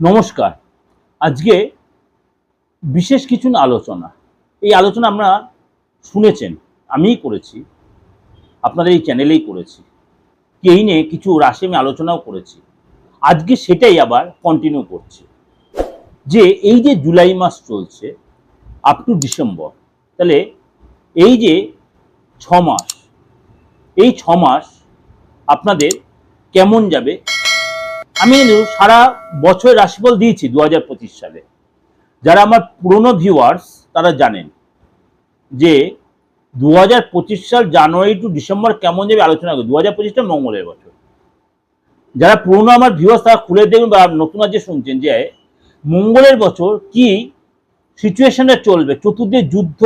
নমস্কার। আজকে বিশেষ কিছু না আলোচনা। এই আলোচনা আমরা শুনেছেন, আমিই করেছি, আপনাদের এই চ্যানেলেই করেছি। এই নিয়ে কিছু রাশি আমি আলোচনাও করেছি। আজকে সেটাই আবার কন্টিনিউ করছি। যে এই যে জুলাই মাস চলছে আপ টু ডিসেম্বর তাহলে এই যে ছ মাস, এই ছ মাস আপনাদের কেমন যাবে আমি সারা বছর রাশিফল দিয়েছি দু সালে। যারা আমার পুরনো ভিউয়ার্স তারা জানেন যে দু সাল জানুয়ারি টু ডিসেম্বর কেমন যাবে আলোচনা করি দু হাজার পঁচিশটা মঙ্গলের বছর। যারা পুরনো আমার ভিউয়ার্স তারা খুলে দেখবেন বা নতুন আজকে শুনছেন যে মঙ্গলের বছর কি সিচুয়েশনে চলবে। চতুর্দিকে যুদ্ধ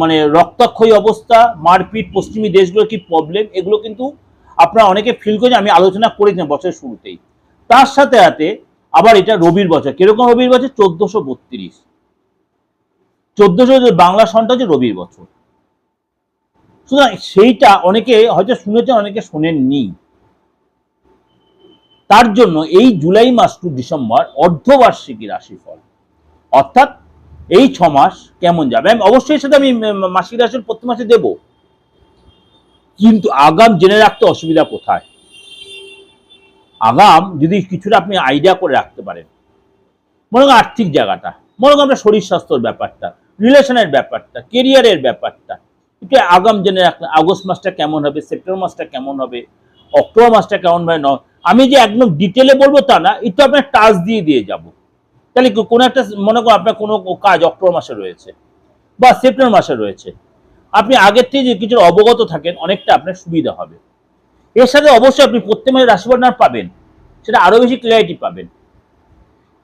মানে রক্তাক্ষয়ী অবস্থা, মারপিট, পশ্চিমী দেশগুলো কি প্রবলেম এগুলো কিন্তু আপনারা অনেকে ফিল করেছেন, আমি আলোচনা করেছিলাম বছরের শুরুতেই। তার সাথে সাথে আবার এটা রবির বছর। কীরকম রবির বছর? চোদ্দশো বত্রিশ। চোদ্দশো বাংলা সনটা হচ্ছে রবির বছর। সুতরাং সেইটা অনেকে হয়তো শুনেছেন, অনেকে শোনেননি। তার জন্য এই জুলাই মাস টু ডিসেম্বর অর্ধবার্ষিকী রাশিফল। অর্থাৎ এই ছ মাস কেমন যাবে? আমি অবশ্যই সাথে আমি মাসিক রাশির প্রতি মাসে দেবো। কিন্তু আগাম জেনে রাখতে অসুবিধা কোথায়? আগাম যদি কিছুটা আপনি আইডিয়া করে রাখতে পারেন, মনে করেন আর্থিক জায়গাটা, মনে করেন আপনার শরীর স্বাস্থ্যর ব্যাপারটা রিলেশনের ব্যাপারটা কেরিয়ারের ব্যাপারটা, একটু আগাম জেনে রাখলেন আগস্ট মাসটা কেমন হবে, সেপ্টেম্বর মাসটা কেমন হবে, অক্টোবর মাসটা কেমন হবে, ন আমি যে একদম ডিটেলে বলব তা না, একটু আপনার টাচ দিয়ে দিয়ে যাব। তাহলে কোনো একটা, মনে করো আপনার কোনো কাজ অক্টোবর মাসে রয়েছে বা সেপ্টেম্বর মাসে রয়েছে। আপনি আগের থেকে যদি কিছু অবগত থাকেন, অনেকটা আপনার সুবিধা হবে। এর সাথে অবশ্যই আপনি প্রত্যেক মাসে না পাবেন, সেটা আরও বেশি ক্লিয়ারিটি পাবেন।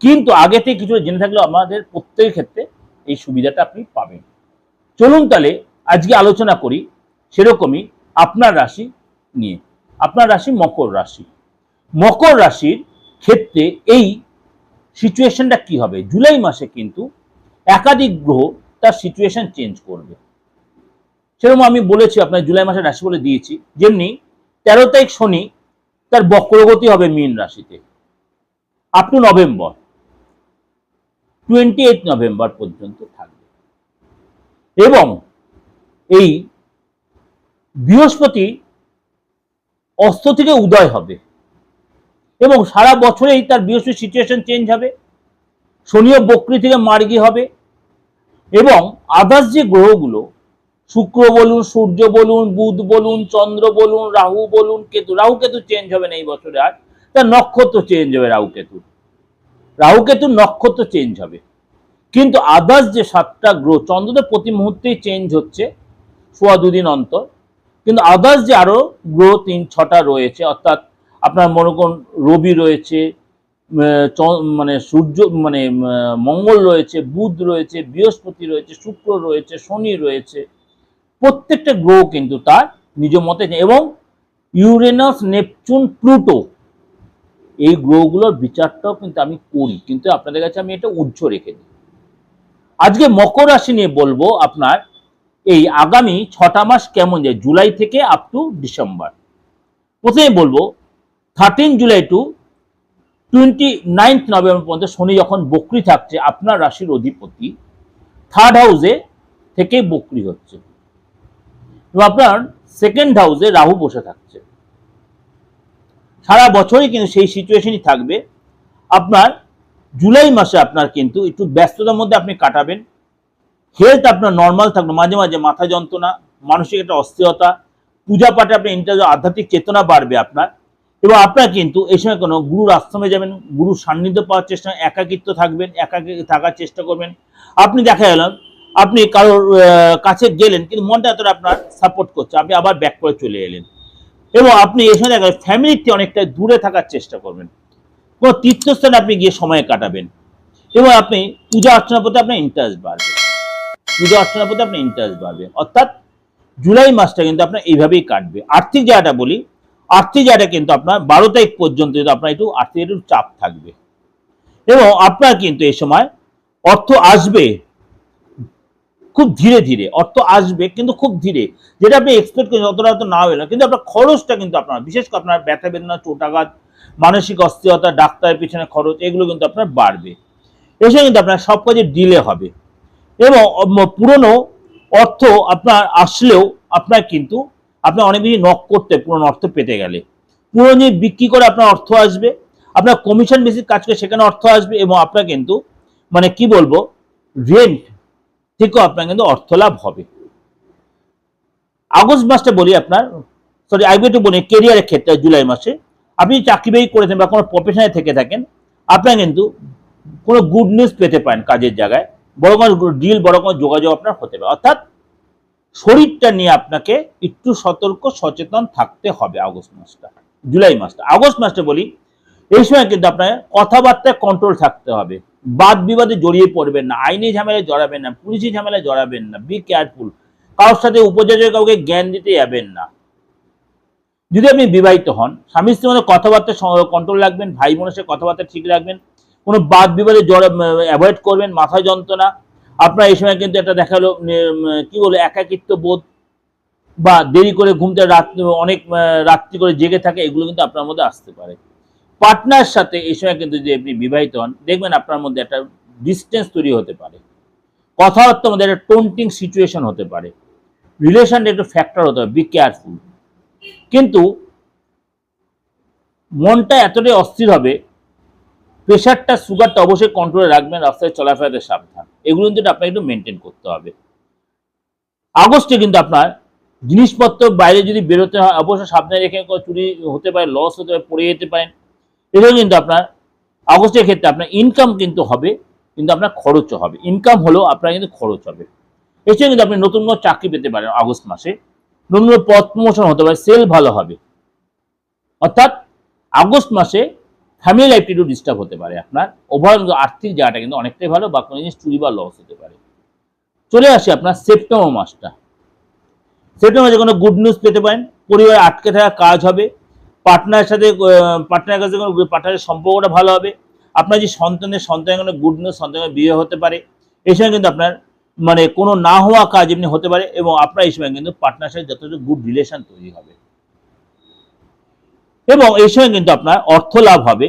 কিন্তু আগে থেকে কিছু জেনে থাকলে আমাদের প্রত্যেকের ক্ষেত্রে এই সুবিধাটা আপনি পাবেন। চলুন তাহলে আজকে আলোচনা করি সেরকমই আপনার রাশি নিয়ে। আপনার রাশি মকর রাশি। মকর রাশির ক্ষেত্রে এই সিচুয়েশনটা কি হবে? জুলাই মাসে কিন্তু একাধিক গ্রহ তার সিচুয়েশন চেঞ্জ করবে। সেরকম আমি বলেছি, আপনার জুলাই মাসে রাশি বলে দিয়েছি। যেমনি তেরো তারিখ শনি, তার বক্রগতি হবে মীন রাশিতে। Up to November twenty eight November পর্যন্ত থাকবে। এবং এই বৃহস্পতি অস্ত থেকে উদয় হবে। এবং সারা বছরেই তার বৃহস্পতি সিচুয়েশন চেঞ্জ হবে। শনিও বক্রি থেকে মার্গী হবে। এবং আদার্স যে গ্রহগুলো শুক্র বলুন, সূর্য বলুন, বুধ বলুন, চন্দ্র বলুন, রাহু বলুন, কেতু, রাহু কেতু চেঞ্জ হবে না এই বছরে আর। তার নক্ষত্র চেঞ্জ হবে রাহু কেতু। রাহু কেতু নক্ষত্র চেঞ্জ হবে। কিন্তু আদার্স যে সাতটা গ্রহ চন্দ্রদের প্রতি মুহূর্তেই চেঞ্জ হচ্ছে, সোয়া দুদিন অন্তর। কিন্তু আদার্স যে আরও গ্রহ তিন, ছটা রয়েছে, অর্থাৎ আপনার মনে করুন রবি রয়েছে মানে সূর্য মানে মঙ্গল রয়েছে, বুধ রয়েছে, বৃহস্পতি রয়েছে, শুক্র রয়েছে, শনি রয়েছে প্রত্যেকটা গ্রহ কিন্তু তার নিজ মতে এবং ইউরেনাস, নেপচুন, প্লুটো, এই গ্রহগুলোর বিচারটাও কিন্তু আমি করি। কিন্তু আপনাদের কাছে আমি এটা উজ্জ্ব রেখে দিই। আজকে মকর রাশি নিয়ে বলব আপনার, এই আগামী ছটা মাস কেমন যায়? জুলাই থেকে আপ টু ডিসেম্বর প্রথমে বলব thirteen July to twenty ninth November পর্যন্ত শনি যখন বকরি থাকছে, আপনার রাশির অধিপতি থার্ড হাউসে থেকে বকরি হচ্ছে। এবং আপনার সেকেন্ড হাউসে রাহু বসে থাকছে। সারা বছরই কিন্তু সেই সিচুয়েশনই থাকবে। আপনার জুলাই মাসে আপনার কিন্তু একটু ব্যস্ততার মধ্যে আপনি কাটাবেন। হেলথ আপনার নর্মাল থাকবে মাঝে মাঝে মাথা যন্ত্রণা, মানসিক একটা অস্থিরতা, পূজা পাঠে আপনার ইন্টার আধ্যাত্মিক চেতনা বাড়বে আপনার। এবং আপনার কিন্তু এই সময় কোনো গুরুর আশ্রমে যাবেন, গুরুর সান্নিধ্য পাওয়ার চেষ্টা, একাকিত্ব থাকবেন, একাকি থাকার চেষ্টা করবেন। আপনি দেখা গেল আপনি কারোর কাছে গেলেন, কিন্তু মনটা এতটা আপনার সাপোর্ট করছে, আপনি আবার ব্যাক করে চলে এলেন। এবং আপনি এই সময় ফ্যামিলির থেকে অনেকটা দূরে থাকার চেষ্টা করবেন। কোনো তীর্থস্থানে আপনি গিয়ে সময় কাটাবেন। এবং আপনি পূজা অর্চনার প্রতি আপনার ইন্টারেস্ট বাড়বে। পূজা অর্চনার প্রতি আপনার ইন্টারেস্ট বাড়বে। অর্থাৎ জুলাই মাসটা কিন্তু আপনার এইভাবেই কাটবে। আর্থিক জায়গাটা বলি, আর্থিক জায়গাটা কিন্তু আপনার বারো তারিখ পর্যন্ত কিন্তু আপনার একটু আর্থিক একটু চাপ থাকবে। এবং আপনার কিন্তু এই সময় অর্থ আসবে খুব ধীরে ধীরে, অর্থ আসবে কিন্তু খুব ধীরে। যেটা আপনি এক্সপেক্ট করেন অতটা হয়তো নাও এলো। কিন্তু আপনার খরচটা কিন্তু আপনার, বিশেষ করে আপনার ব্যথা বেদনা, চোটাঘাত, মানসিক অস্থিরতা, ডাক্তারের পিছনে খরচ, এগুলো কিন্তু আপনার বাড়বে। এসে কিন্তু আপনার সব কাজে ডিলে হবে। এবং পুরনো অর্থ আপনার আসলেও আপনার কিন্তু, আপনার অনেক বেশি নক করতে, পুরনো অর্থ পেতে গেলে। পুরনো জিনিস বিক্রি করে আপনার অর্থ আসবে, আপনার কমিশন বেসিক কাজ করে সেখানে অর্থ আসবে এবং আপনার কিন্তু মানে কি বলব রেন্ট থেকেও আপনার কিন্তু অর্থ লাভ হবে। আগস্ট মাসটা বলি আপনার সরি আইবি একটু বলি কেরিয়ারের ক্ষেত্রে জুলাই মাসে আপনি চাকরি বাকরি করেছেন বা কোনো প্রফেশনে থেকে থাকেন, আপনার কিন্তু কোনো গুড নিউজ পেতে পারেন কাজের জায়গায়। বড় কোনো ডিল বড় কোনো যোগাযোগ আপনার হতে পারে। অর্থাৎ শরীরটা নিয়ে আপনাকে একটু সতর্ক, সচেতন থাকতে হবে আগস্ট মাসটা, জুলাই মাসটা। আগস্ট মাসটা বলি এই সময় কিন্তু আপনার কথাবার্তায় কন্ট্রোল থাকতে হবে। বাদ বিবাদে জড়িয়ে পড়বেন না, আইনি ঝামেলায় জড়াবেন না, পুলিশি ঝামেলায় জড়াবেন না বি কেয়ারফুল কারোর সাথে উপযোজক কাউকে জ্ঞান দিতে যাবেন না। যদি আপনি বিবাহিত হন, স্বামী স্ত্রীর মধ্যে কথাবার্তা কন্ট্রোল রাখবেন, ভাই বোনের সাথে কথাবার্তা ঠিক রাখবেন, কোনো বাদ বিবাদে জড়া অ্যাভয়েড করবেন, মাথা যন্ত্রণা। আপনার এই সময় কিন্তু একটা দেখাল কি বলে একাকিত্ব বোধ বা দেরি করে ঘুমতে রাত, অনেক রাত্রি করে জেগে থাকে, এগুলো কিন্তু আপনার মধ্যে আসতে পারে। পার্টনার সাথে এই সময় কিন্তু যদি আপনি বিবাহিত হন, দেখবেন আপনার মধ্যে একটা ডিস্টেন্স তৈরি হতে পারে। কথাবার্তার মধ্যে একটা টোন্টিং সিচুয়েশন হতে পারে। রিলেশনটা একটু ফ্যাক্টর হতে হবে বি কেয়ারফুল কিন্তু মনটা এতটাই অস্থির হবে প্রেশারটা সুগারটা অবশ্যই কন্ট্রোলে রাখবেন, রাস্তায় চলাফেরাতে সাবধান। এগুলো কিন্তু আপনাকে একটু মেনটেন করতে হবে। আগস্টে কিন্তু আপনার জিনিসপত্র বাইরে যদি বেরোতে হয় অবশ্যই সাবধানে রেখে চুরি হতে পারে লস হতে পারে, পড়ে যেতে পারেন। এটাও কিন্তু আপনার আগস্টের ক্ষেত্রে আপনার ইনকাম কিন্তু হবে, কিন্তু আপনার খরচও হবে। ইনকাম হলেও আপনার কিন্তু খরচ হবে। এছাড়া কিন্তু আপনি নতুন কোনো চাকরি পেতে পারেন আগস্ট মাসে। নতুন কোনো পদ প্রমোশন হতে পারে সেল ভালো হবে। অর্থাৎ আগস্ট মাসে ফ্যামিলি লাইফটি একটু ডিস্টার্ব হতে পারে আপনার। ওভারঅল আর্থিক জায়গাটা কিন্তু অনেকটাই ভালো, বা কোনো জিনিস চুরি বা লস হতে পারে। চলে আসি আপনার সেপ্টেম্বর মাসটা। সেপ্টেম্বর মাসে কোনো গুড নিউজ পেতে পারেন, পরিবারে আটকে থাকা কাজ হবে পার্টনারের সাথে পার্টনারের কাছে পার্টনারের সম্পর্কটা ভালো হবে। আপনার যে সন্তানের সন্তানের কোনো গুড নিউজ সন্তানের বিয়ে হতে পারে, এই সময় কিন্তু আপনার মানে কোনো না হওয়া কাজ এমনি হতে পারে এবং আপনার এই সময় কিন্তু পার্টনারের সাথে যথেষ্ট গুড রিলেশন তৈরি হবে। এবং এই সময় কিন্তু আপনার অর্থ লাভ হবে।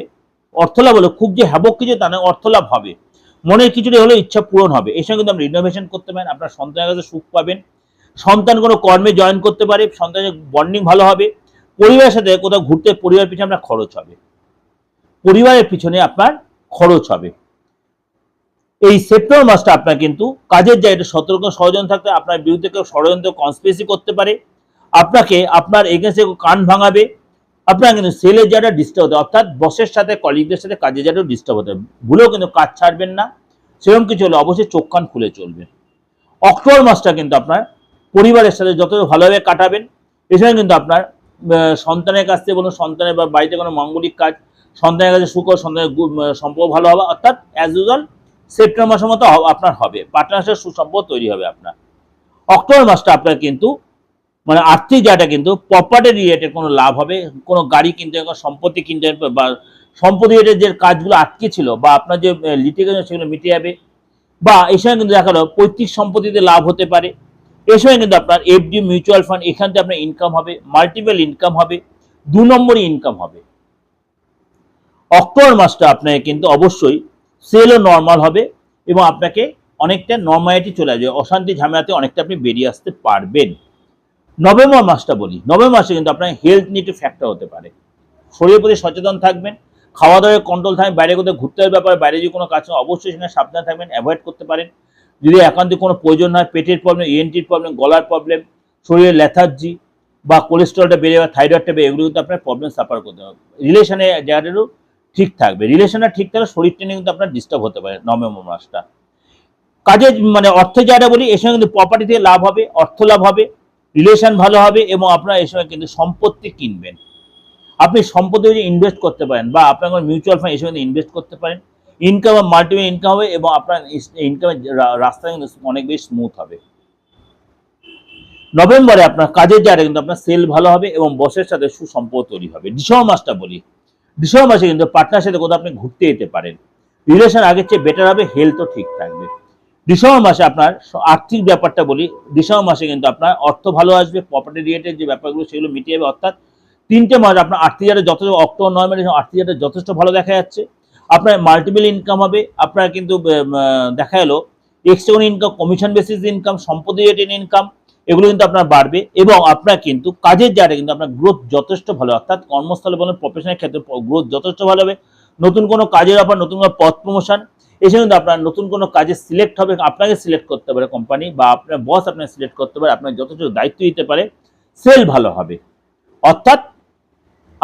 অর্থ লাভ হলো খুব যে হ্যাবক কিছু, তা নয় অর্থ লাভ হবে। মনের কিছুটা হলে ইচ্ছা পূরণ হবে। এই সময় কিন্তু আপনি রিনোভেশন করতে পারেন, আপনার সন্তানের কাছে সুখ পাবেন। সন্তান কোনো কর্মে জয়েন করতে পারে, সন্তানের বন্ডিং ভালো হবে। পরিবারের সাথে কোথাও ঘুরতে পরিবার পিছনে আপনার খরচ হবে। পরিবারের পিছনে আপনার খরচ হবে। এই সেপ্টেম্বর মাসটা আপনার কিন্তু কাজের জায়গাটা সতর্ক সচেতন থাকতে আপনার বিরুদ্ধে কেউ ষড়যন্ত্র কনস্পিরেসি করতে পারে। আপনাকে আপনার এগেন্সে কান ভাঙাবে। আপনার কিন্তু সেলের জায়গাটা ডিস্টার্ব হতে অর্থাৎ বসের সাথে কলিগদের সাথে কাজের জায়গাটা ডিস্টার্ব হতে হবে। ভুলেও কিন্তু কাজ ছাড়বেন না। সেরকম কিছু হলে অবশ্যই চোখ কান খুলে চলবে। অক্টোবর মাসটা কিন্তু আপনার পরিবারের সাথে যত ভালোভাবে কাটাবেন, এছাড়া কিন্তু আপনার সন্তানের কাছ থেকে বলুন সন্তানের বা বাড়িতে কোনো মাঙ্গলিক কাজ সন্তানের কাছে সুখ সন্তানের সম্পর্ক ভালো হবে অর্থাৎ অ্যাজ ইউজুয়াল সেপ্টেম্বর মাসের মতো আপনার হবে। পার্টনারশিপ সুসম্পর্ক তৈরি হবে আপনার। অক্টোবর মাসটা আপনার কিন্তু মানে আর্থিক জায়গাটা কিন্তু প্রপার্টি রিলেটেড কোনো লাভ হবে। কোনো গাড়ি কিনতে হবে, কোনো সম্পত্তি কিনতে হবে বা সম্পত্তি রিলেটেড যে কাজগুলো আটকে ছিল বা আপনার যে লিটিগেশন সেগুলো মিটে যাবে। বা এই সময় কিন্তু দেখা গেলো পৈতৃক সম্পত্তিতে লাভ হতে পারে। সময় কিন্তু আপনার এফডি মিউচুয়াল ফান্ড এখান থেকে আপনার ইনকাম হবে মাল্টিপল ইনকাম হবে, দু নম্বরই ইনকাম হবে। অক্টোবর মাসটা আপনাকে কিন্তু অবশ্যই সেলও নর্মাল হবে এবং আপনাকে অনেকটা নর্মালিটি চলে আসবে, অশান্তি ঝামেলাতে অনেকটা আপনি বেরিয়ে আসতে পারবেন। নভেম্বর মাসটা বলি নভেম্বর মাসে কিন্তু আপনার হেলথ নিয়ে একটু ফ্যাক্টর হতে পারে। শরীরের প্রতি সচেতন থাকবেন, খাওয়া দাওয়ার কন্ট্রোল থাকবে, বাইরে কোথাও ঘুরতে ব্যাপারে বাইরে যে কোনো কাজ অবশ্যই সেখানে সাবধানে থাকবেন অ্যাভয়েড করতে পারেন। যদি একান্ত কোনো প্রয়োজন হয়, পেটের প্রবলেম ইএনটির প্রবলেম গলার প্রবলেম শরীরের ল্যাথার্জি বা কোলেস্ট্রলটা বেড়ে যাওয়া থাইরয়েডটা বেড়ে এগুলো কিন্তু আপনার প্রবলেম সাফার করতে হবে। রিলেশনে জায়গাটারও ঠিক থাকবে। রিলেশনটা ঠিক থাকলে শরীরটা নিয়ে কিন্তু আপনার ডিস্টার্ব হতে পারে, নভেম্বর মাসটা। কাজে মানে অর্থের জায়গাটা বলি, এর সঙ্গে কিন্তু প্রপার্টি থেকে লাভ হবে, অর্থ লাভ হবে রিলেশন ভালো হবে এবং আপনারা এই সময় কিন্তু সম্পত্তি কিনবেন। আপনি সম্পত্তি ইনভেস্ট করতে পারেন বা আপনার মিউচুয়াল ফান্ড এই সময় ইনভেস্ট করতে পারেন ইনকাম মাল্টিপল ইনকাম হবে এবং আপনার ইনকামের রাস্তা কিন্তু অনেক বেশি স্মুথ হবে। নভেম্বরে আপনার কাজের জায়গাটা কিন্তু আপনার সেল ভালো হবে এবং বসের সাথে সুসম্পর্ক তৈরি হবে। ডিসেম্বর মাসটা বলি, ডিসেম্বর মাসে কিন্তু পার্টনার সাথে কোথাও আপনি ঘুরতে যেতে পারেন। রিলেশন আগের চেয়ে বেটার হবে হেলথও ঠিক থাকবে। ডিসেম্বর মাসে আপনার আর্থিক ব্যাপারটা বলি, ডিসেম্বর মাসে কিন্তু আপনার অর্থ ভালো আসবে প্রপার্টি রিলেটেড যে ব্যাপারগুলো সেগুলো মিটিয়ে যাবে অর্থাৎ তিনটে মাস আপনার আর্থিক যথেষ্ট, অক্টোবর, নভেম্বর আর্থিক যথেষ্ট ভালো দেখা যাচ্ছে। আপনার মাল্টিপল ইনকাম হবে, আপনার কিন্তু দেখা গেলো extra income commission basis income সম্পত্তি রেটেন ইনকাম এগুলো কিন্তু আপনার বাড়বে এবং আপনার কিন্তু কাজের জায়গায় কিন্তু আপনার গ্রোথ যথেষ্ট ভালো, অর্থাৎ কর্মস্থলে বলেন প্রফেশনের ক্ষেত্রে গ্রোথ যথেষ্ট ভালো হবে। নতুন কোনো কাজের আপনার নতুন কোনো পথ প্রমোশন এসে কিন্তু আপনার নতুন কোনো কাজে সিলেক্ট হবে, আপনাকে সিলেক্ট করতে পারে কোম্পানি বা আপনার বস আপনাকে সিলেক্ট করতে পারে, আপনার যথেষ্ট দায়িত্ব দিতে পারে সেল ভালো হবে। অর্থাৎ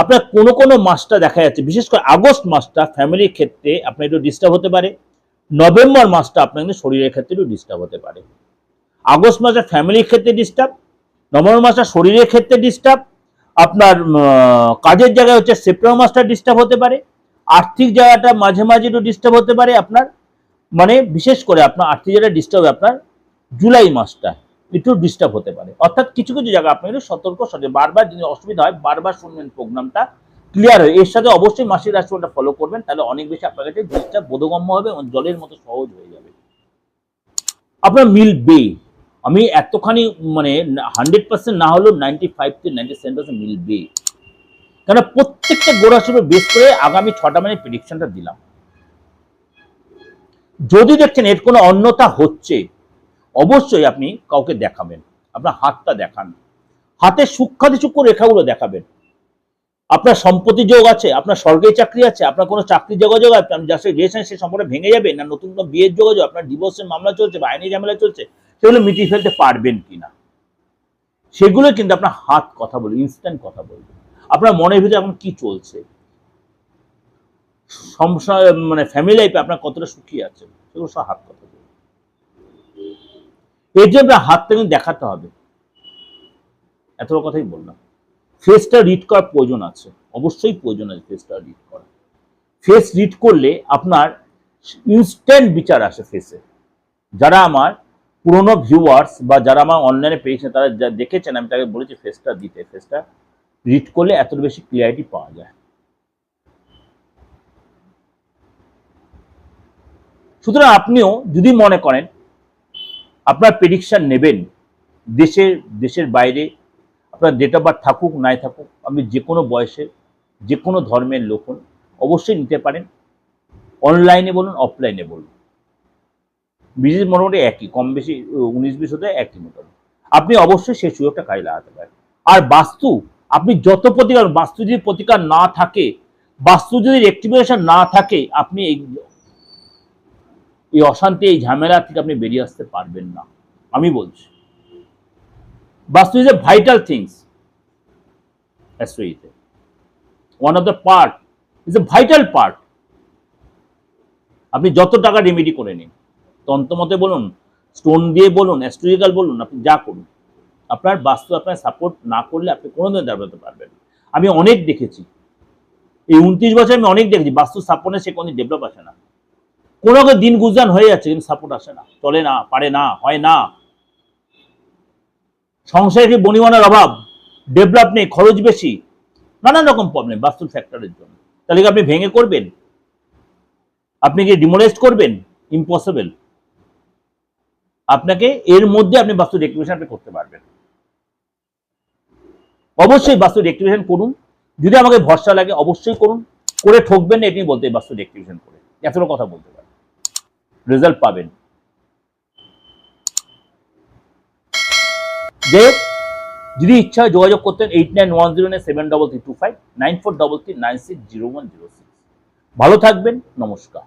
আপনার কোনো কোনো মাসটা দেখা যাচ্ছে, বিশেষ করে আগস্ট মাসটা ফ্যামিলির ক্ষেত্রে আপনার একটু ডিস্টার্ব হতে পারে, নভেম্বর মাসটা আপনার কিন্তু শরীরের ক্ষেত্রে একটু ডিস্টার্ব হতে পারে। আগস্ট মাসে ফ্যামিলির ক্ষেত্রে ডিস্টার্ব নভেম্বর মাসটা শরীরের ক্ষেত্রে ডিস্টার্ব আপনার কাজের জায়গায় হচ্ছে সেপ্টেম্বর মাসটা ডিস্টার্ব হতে পারে, আর্থিক জায়গাটা মাঝে মাঝে একটু ডিস্টার্ব হতে পারে আপনার মানে বিশেষ করে আপনার আর্থিক জায়গাটা ডিস্টার্ব আপনার জুলাই মাসটা। একটু ডিস্টার্ব হতে পারে। অর্থাৎ কিছু কিছু জায়গা আপনার একটু সতর্ক সচেতন। বারবার যদি অসুবিধা হয়, বারবার শুনবেন প্রোগ্রামটা। ক্লিয়ার হয় এর সাথে অবশ্যই মাসিক রাশিফলটা ফলো করবেন, তাহলে অনেক বেশি আপনার কাছে জিনিসটা বোধগম্য হবে এবং জলের মতো সহজ হয়ে যাবে। আপনার মিল বে আমি এতখানি মানে হান্ড্রেড পার্সেন্ট না হলেও নাইনটি ফাইভ থেকে নাইনটি সেভেন পার্সেন্ট মিল বে কেন প্রত্যেকটা গোড়াশিপে বেস করে আগামী ছটা মানে প্রেডিকশনটা দিলাম। যদি দেখছেন এর কোনো অন্যতা হচ্ছে অবশ্যই আপনি কাউকে দেখাবেন, আপনার হাতটা দেখান। হাতে সূক্ষ্মাতি সূক্ষ্ম রেখাগুলো দেখাবেন। আপনার সম্পত্তি যোগ আছে, আপনার সরকারি চাকরি আছে, আপনার কোনো চাকরির যোগাযোগ আছে আপনি যার সাথে রিলেশন সে সম্পর্কে ভেঙে যাবে না, নতুন কোনো বিয়ের যোগাযোগ, আপনার ডিভোর্সের মামলা চলছে বা আইনি ঝামেলা চলছে, সেগুলো মিটিয়ে ফেলতে পারবেন কিনা? সেগুলো কিন্তু আপনার হাত কথা বলবে ইনস্ট্যান্ট কথা বলবে। আপনার মনের ভিতরে এখন কি চলছে? মানে ফ্যামিলি লাইফে আপনার কতটা সুখী আছে সেগুলো সব হাত কথা এর জন্য হাতটা কিন্তু দেখাতে হবে। এতটা কথাই বললাম। ফেসটা রিড করার প্রয়োজন আছে। অবশ্যই প্রয়োজন আছে ফেসটা রিড করা। ফেস রিড করলে আপনার ইনস্ট্যান্ট বিচার আসে ফেসে যারা আমার পুরনো ভিউয়ার্স বা যারা আমার অনলাইনে পেয়েছেন তারা যা দেখেছেন, আমি তাকে বলেছি ফেসটা দিতে ফেসটা রিড করলে এত বেশি ক্লিয়ারিটি পাওয়া যায়। সুতরাং আপনিও যদি মনে করেন আপনার প্রেডিকশন নেবেন। দেশের দেশের বাইরে আপনার ডেট অফ বার্থ থাকুক, নাই থাকুক, আপনি যে কোনো বয়সের যে কোনো ধর্মের লোক হন, অবশ্যই নিতে পারেন। অনলাইনে বলুন অফলাইনে বলুন। বিশেষ মোটামুটি একই, কম বেশি উনিশ বিশ হতে একই মোটামুটি। আপনি অবশ্যই সেই সুযোগটা কাজে লাগাতে পারেন। আর বাস্তু, আপনি যত প্রতিকার বাস্তু যদি প্রতিকার না থাকে বাস্তু যদি রেক্টিফিকেশন না থাকে, আপনি এই অশান্তি, এই ঝামেলা থেকে আপনি বেরিয়ে আসতে পারবেন না। আমি বলছি। Vastu is a vital things অ্যাস্ট্রোইতে one of the part is a vital part আপনি যত টাকা রেমেডি করে নিন তন্ত্রমতে বলুন স্টোন দিয়ে বলুন অ্যাস্ট্রোলজিক্যাল বলুন, আপনি যা করুন। আপনার বাস্তু, আপনার সাপোর্ট না করলে আপনি কোনোদিন দাঁড়াতে পারবেন আমি অনেক দেখেছি। এই উনত্রিশ বছর আমি অনেক দেখেছি, বাস্তু সাপোর্টে সে কোনো ডেভেলপ আসে না। কোনো দিন গুজরান হয়ে যাচ্ছে, কিন্তু সাপোর্ট আসে না। চলে না, পারে না, হয় না। সংসারে বনিমানার অভাব? ডেভেলপ নেই, খরচ বেশি। নানান রকম প্রবলেম বাস্তু ফ্যাক্টরের জন্য। তাহলে কি আপনি ভেঙে করবেন? আপনি কি ডিমোলেস্ট করবেন? ইম্পসিবল আপনাকে এর মধ্যে আপনি বাস্তু রেক্টিভেশন আপনি করতে পারবেন। অবশ্যই বাস্তু রেক্টিভেশন করুন। যদি আমাকে ভরসা লাগে, অবশ্যই করুন। করে ঠকবেন না এটি বলতে বাস্তু রেক্টিভেশন করে। এতটা কথা বলতে রেজাল্ট পাবেন। যে যদি ইচ্ছা হয় যোগাযোগ করতেন eight nine one zero nine seven double three two five nine four double three nine six zero one zero six ভালো থাকবেন, নমস্কার।